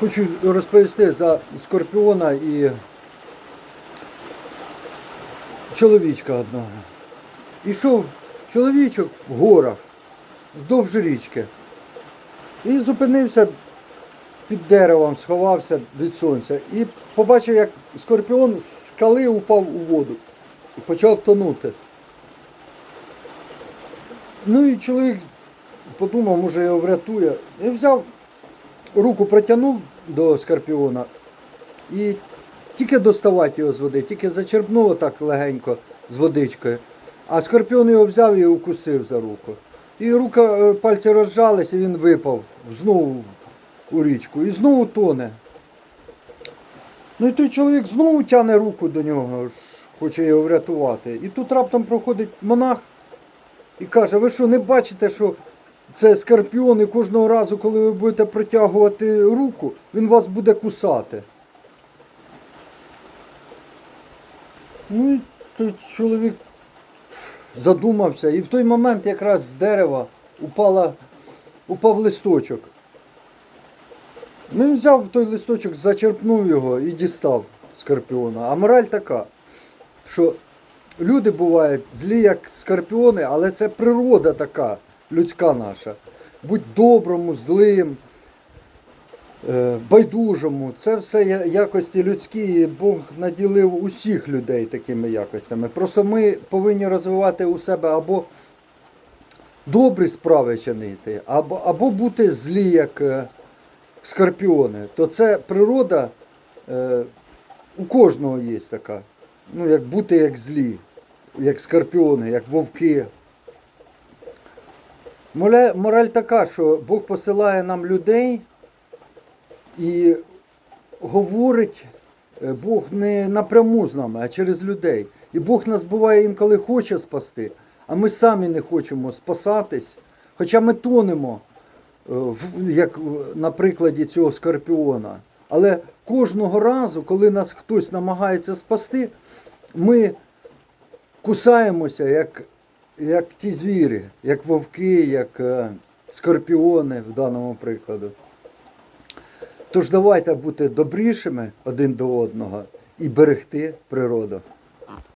Хочу розповісти за скорпіона і чоловічка одного. Ішов чоловічок в горах вдовж річки і зупинився під деревом, сховався від сонця і побачив, як скорпіон з скали упав у воду і почав тонути. Ну і чоловік подумав, може його врятує. І взяв руку протягнув до скорпіона і тільки доставати його з води, тільки зачерпнув так легенько з водичкою. А скорпіон його взяв і укусив за руку. І рука, е, пальці розжались, він випав знову у річку і знову тоне. Ну і той чоловік знову тягне руку до нього, хоче його врятувати. І тут раптом проходить монах і каже, ви що, не бачите, що це скорпіон, і кожного разу, коли ви будете протягувати руку, він вас буде кусати. Ну і той чоловік задумався, і в той момент якраз з дерева упала, упав листочок. Ну, він взяв той листочок, зачерпнув його і дістав скорпіона. А мораль така, що люди бувають злі, як скорпіони, але це природа така, людська наша. Будь доброму, злим, е, байдужому. Це все якості людські, Бог наділив усіх людей такими якостями. Просто ми повинні розвивати у себе або добрі справи чинити, або, або бути злі, як е, скорпіони. То це природа е, у кожного є така. Ну, як бути як злі, як скорпіони, як вовки. Мораль така, що Бог посилає нам людей і говорить е, Бог не напряму з нами, а через людей. І Бог нас буває інколи хоче спасти, а ми самі не хочемо спасатись, хоча ми тонемо, е, як на прикладі цього скорпіона. Але кожного разу, коли нас хтось намагається спасти, ми кусаємося, як, як ті звірі, як вовки, як е, скорпіони в даному прикладу. Тож давайте бути добрішими один до одного і берегти природу.